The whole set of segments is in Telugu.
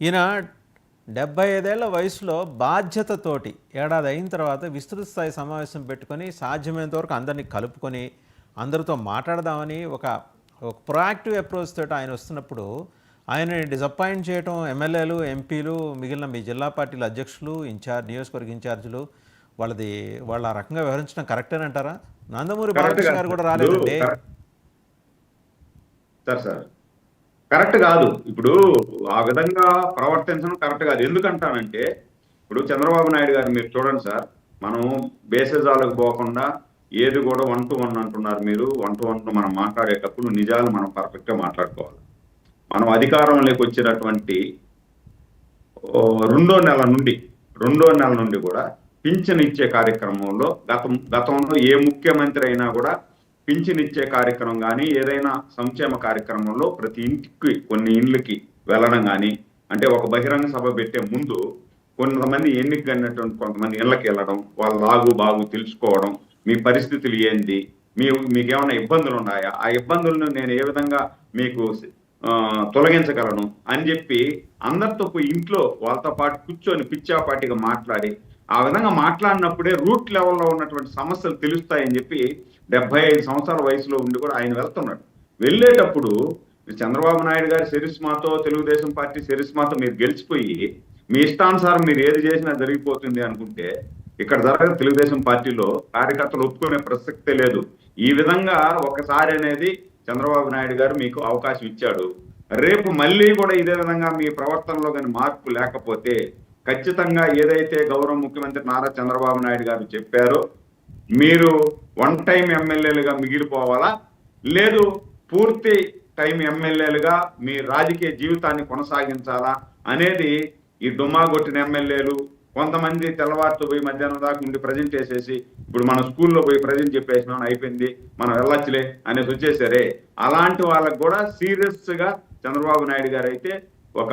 ఈయన డెబ్బై ఐదేళ్ళ వయసులో బాధ్యతతోటి ఏడాది అయిన తర్వాత విస్తృత స్థాయి సమావేశం పెట్టుకొని సాధ్యమైనంత వరకు అందరినీ కలుపుకొని అందరితో మాట్లాడదామని ఒక ఒక ప్రొయాక్టివ్ అప్రోచ్ తోటి ఆయన వస్తున్నప్పుడు ఆయన డిసప్పాయింట్ చేయటం ఎమ్మెల్యేలు ఎంపీలు మిగిలిన మీ జిల్లా పార్టీల అధ్యక్షులు ఇన్ఛార్జ్ నియోజకవర్గ ఇన్ఛార్జీలు వాళ్ళది వాళ్ళ రకంగా వ్యవహరించడం కరెక్టేనంటారా నందమూరి బాలకృష్ణ గారు కూడా. రాలేదండి. సార్. కరెక్ట్ కాదు. ఇప్పుడు ఆ విధంగా ప్రవర్తించడం కరెక్ట్ కాదు. ఎందుకంటానంటే ఇప్పుడు చంద్రబాబు నాయుడు గారు మీరు చూడండి సార్ మనం బేసజాలకు పోకుండా ఏది కూడా వన్ టు వన్ అంటున్నారు మీరు. వన్ టు వన్ మనం మాట్లాడేటప్పుడు నిజాలు మనం పర్ఫెక్ట్గా మాట్లాడుకోవాలి. మనం అధికారంలోకి వచ్చినటువంటి రెండో నెల నుండి రెండో నెల నుండి కూడా పింఛన్ ఇచ్చే కార్యక్రమంలో గతం గతంలో ఏ ముఖ్యమంత్రి అయినా కూడా పింఛనిచ్చే కార్యక్రమం కానీ ఏదైనా సంక్షేమ కార్యక్రమంలో ప్రతి ఇంటికి కొన్ని ఇండ్లకి వెళ్ళడం కానీ అంటే ఒక బహిరంగ సభ పెట్టే ముందు కొంతమంది ఎన్నిక అన్నటువంటి కొంతమంది ఇళ్ళకి వెళ్ళడం వాళ్ళ లాగు బాగు తెలుసుకోవడం మీ పరిస్థితులు ఏంది మీ మీకు ఏమైనా ఇబ్బందులు ఉన్నాయా ఆ ఇబ్బందులను నేను ఏ విధంగా మీకు తొలగించగలను అని చెప్పి అందరితో ఇంట్లో వాళ్ళతో పాటు కూర్చొని పిచ్చాపాటిగా మాట్లాడి ఆ విధంగా మాట్లాడినప్పుడే రూట్ లెవెల్లో ఉన్నటువంటి సమస్యలు తెలుస్తాయని చెప్పి డెబ్బై ఐదు సంవత్సరాల వయసులో ఉండి కూడా ఆయన వెళ్తున్నాడు. వెళ్ళేటప్పుడు చంద్రబాబు నాయుడు గారి సెరిస్మాతో తెలుగుదేశం పార్టీ సెరిస్మాతో మీరు గెలిచిపోయి మీ ఇష్టానుసారం మీరు ఏది చేసినా జరిగిపోతుంది అనుకుంటే ఇక్కడ జరగదు తెలుగుదేశం పార్టీలో కార్యకర్తలు ఒప్పుకునే ప్రసక్తే లేదు. ఈ విధంగా ఒకసారి అనేది చంద్రబాబు నాయుడు గారు మీకు అవకాశం ఇచ్చాడు. రేపు మళ్ళీ కూడా ఇదే విధంగా మీ ప్రవర్తనలో కానీ మార్పు లేకపోతే ఖచ్చితంగా ఏదైతే గౌరవ ముఖ్యమంత్రి నారా చంద్రబాబు నాయుడు గారు చెప్పారో మీరు వన్ టైం ఎమ్మెల్యేలుగా మిగిలిపోవాలా? లేదు పూర్తి టైం ఎమ్మెల్యేలుగా మీ రాజకీయ జీవితాన్ని కొనసాగించాలా? అనేది ఈ డుమ్మా కొట్టిన ఎమ్మెల్యేలు కొంతమంది తెల్లవారుతో పోయి మధ్యాహ్నం దాకా ఉండి ప్రజెంట్ చేసేసి ఇప్పుడు మన స్కూల్లో పోయి ప్రజెంట్ చెప్పేసినాం అయిపోయింది మనం వెళ్ళొచ్చులే అనేసి వచ్చేసరే. అలాంటి వాళ్ళకు కూడా సీరియస్గా చంద్రబాబు నాయుడు గారు అయితే ఒక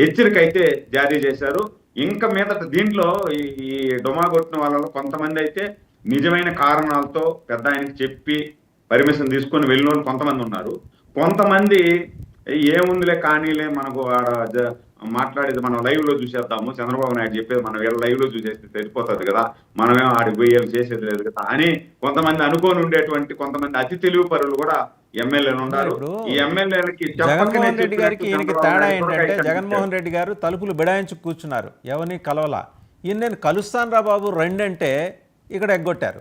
హెచ్చరిక అయితే జారీ చేశారు. ఇంకా మీదట దీంట్లో ఈ డొమా కొట్టిన వాళ్ళలో కొంతమంది అయితే నిజమైన కారణాలతో పెద్ద ఆయనకి చెప్పి పర్మిషన్ తీసుకొని వెళ్ళిన వాళ్ళు కొంతమంది ఉన్నారు. కొంతమంది ఏముందిలే కానీలే మనకు ఆడ మాట్లాడేది మనం లైవ్లో చూసేద్దాము. చంద్రబాబు నాయుడు చెప్పేది మనం వీళ్ళ లైవ్లో చూసేస్తే సరిపోతుంది కదా. మనమేం ఆడికి పోయి ఏం చేసేది లేదు కదా అని కొంతమంది అనుకోని ఉండేటువంటి కొంతమంది అతి తెలివి పరులు కూడా ఎమ్మెల్యేలు ఉన్నారు. ఈ ఎమ్మెల్యేలకి జగన్మోహన్ రెడ్డి గారికి ఈయనకి తేడా ఏంటంటే జగన్మోహన్ రెడ్డి గారు తలుపులు బిడాయించి కూర్చున్నారు. ఎవరిని కలవలా? ఈయన నేను కలుస్తాను రా బాబు రండి అంటే ఇక్కడ ఎగ్గొట్టారు.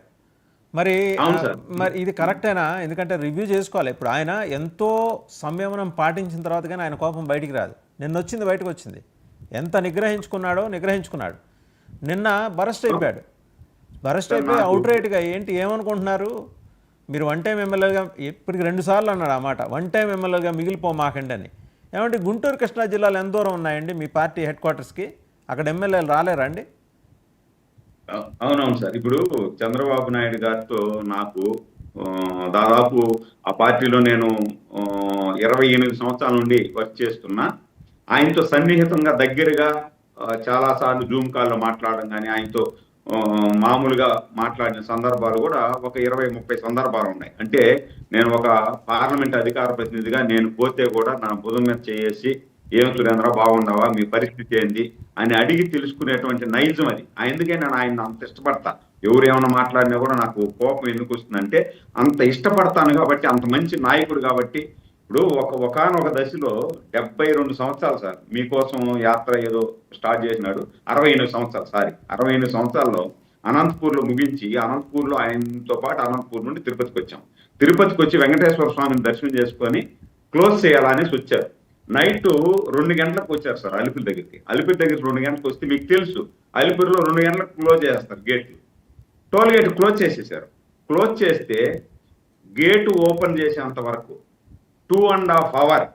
మరి. మరి ఇది కరెక్టేనా? ఎందుకంటే రివ్యూ చేసుకోవాలి. ఇప్పుడు ఆయన ఎంతో సంయమనం పాటించిన తర్వాత కానీ ఆయన కోపం బయటికి రాదు. నిన్న వచ్చింది బయటకు వచ్చింది. ఎంత నిగ్రహించుకున్నాడో నిగ్రహించుకున్నాడు. నిన్న బరస్ట్ అయిపోయాడు. బరస్ట్ అయిపోయి అవుట్ రైట్గా ఏంటి? ఏమనుకుంటున్నారు? మీరు వన్ టైం ఎమ్మెల్యేగా ఇప్పటికి రెండు సార్లు అన్నాడు ఆ మాట. వన్ టైం ఎమ్మెల్యేగా మిగిలిపోమాకండి అని ఏమంటే గుంటూరు కృష్ణా జిల్లాలో ఎంత దూరం ఉన్నాయండి మీ పార్టీ హెడ్ క్వార్టర్స్కి అక్కడ ఎమ్మెల్యేలు రాలేరా అండి? అవునవును సార్. ఇప్పుడు చంద్రబాబు నాయుడు గారితో నాకు దాదాపు ఆ పార్టీలో నేను ఇరవై ఎనిమిది సంవత్సరాల నుండి వర్క్ చేస్తున్నా. ఆయనతో సన్నిహితంగా దగ్గరగా చాలా సార్లు జూమ్ కాల్లో మాట్లాడడం కానీ ఆయనతో మామూలుగా మాట్లాడిన సందర్భాలు కూడా ఒక ఇరవై ముప్పై సందర్భాలు ఉన్నాయి. అంటే నేను ఒక పార్లమెంట్ అధికార ప్రతినిధిగా నేను పోతే కూడా నా భుజం మీద చేసి ఏం సురేంద్ర బాగుండవా మీ పరిస్థితి ఏంది? అని అడిగి తెలుసుకునేటువంటి నైజం అది. అందుకే నేను ఆయన అంత ఇష్టపడతా? ఎవరు ఏమైనా మాట్లాడినా కూడా నాకు కోపం ఎందుకు వస్తుందంటే అంత ఇష్టపడతాను కాబట్టి అంత మంచి నాయకుడు కాబట్టి ఇప్పుడు ఒక ఒకనొక దశలో డెబ్బై రెండు సంవత్సరాలు సార్. మీకోసం యాత్ర ఏదో స్టార్ట్ చేసినాడు. అరవై ఎనిమిది సంవత్సరాలు సారీ. అరవై ఎనిమిది సంవత్సరాల్లో అనంతపూర్లో ముగించి అనంతపూర్లో ఆయనతో పాటు అనంతపూర్ నుండి తిరుపతికి వచ్చాం. తిరుపతికి వచ్చి వెంకటేశ్వర స్వామిని దర్శనం చేసుకొని క్లోజ్ చేయాలనేసి వచ్చారు. నైట్ రెండు గంటలకు వచ్చారు సార్ అలిపిరి దగ్గరికి. అలిపిరి దగ్గర రెండు గంటలకు వస్తే మీకు తెలుసు అలిపిరిలో రెండు గంటలకు క్లోజ్ చేస్తారు గేట్లు. టోల్ గేట్ క్లోజ్ చేసేసారు. క్లోజ్ చేస్తే గేటు ఓపెన్ చేసేంత వరకు టూ అండ్ హాఫ్ అవర్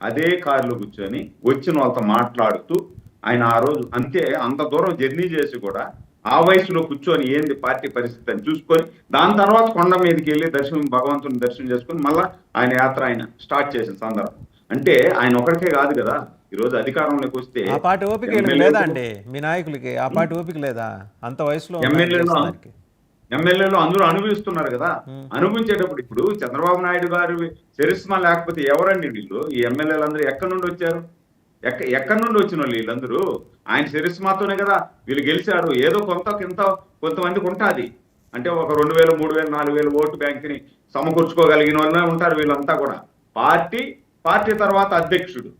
అదే కారులో కూర్చొని వచ్చిన వాళ్ళతో మాట్లాడుతూ ఆయన ఆ రోజు అంతే అంత దూరం జర్నీ చేసి కూడా ఆ వయసులో కూర్చొని ఏంది పార్టీ పరిస్థితి అని చూసుకొని దాని తర్వాత కొండ మీదకి వెళ్ళి దర్శనం భగవంతుని దర్శనం చేసుకొని మళ్ళా ఆయన యాత్ర ఆయన స్టార్ట్ చేసిన సందర్భం. అంటే ఆయన ఒకరికే కాదు కదా ఈ రోజు అధికారంలోకి వస్తే ఆ పార్టీ ఓపిక లేదా అండి? మీ నాయకులకి ఆ పార్టీ ఓపిక లేదా? అంత వయసులో ఎమ్మెల్యేలు చేసేదానికి. ఎమ్మెల్యేలు అందరూ అనుభవిస్తున్నారు కదా. అనుభవించేటప్పుడు ఇప్పుడు చంద్రబాబు నాయుడు గారు చరిస్మా లేకపోతే ఎవరండి వీళ్ళు? ఈ ఎమ్మెల్యేలు అందరూ ఎక్కడి నుండి వచ్చారు? ఎక్క ఎక్కడి నుండి వచ్చిన వాళ్ళు వీళ్ళందరూ? ఆయన సిరిస్మాతోనే కదా వీళ్ళు గెలిచారు. ఏదో కొంత కింత కొంతమందికి ఉంటుంది. అంటే ఒక రెండు వేలు మూడు వేలు నాలుగు వేలు ఓటు బ్యాంక్ని సమకూర్చుకోగలిగిన వాళ్ళే ఉంటారు వీళ్ళంతా కూడా. పార్టీ పార్టీ తర్వాత అధ్యక్షుడు.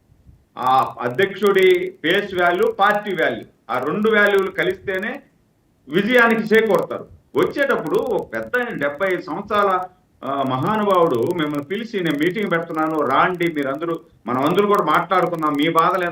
ఆ అధ్యక్షుడి ఫేస్ వాల్యూ పార్టీ వాల్యూ. ఆ రెండు వాల్యూలు కలిస్తేనే విజయానికి చేకూరుతారు. వచ్చేటప్పుడు ఒక పెద్ద ఆయన డెబ్బై ఐదు సంవత్సరాల ఆ, మహానుభావుడు మిమ్మల్ని పిలిచి నేను మీటింగ్ పెడుతున్నాను రాండి మీరందరూ మనం అందరూ కూడా మాట్లాడుకుందాం మీ బాధలు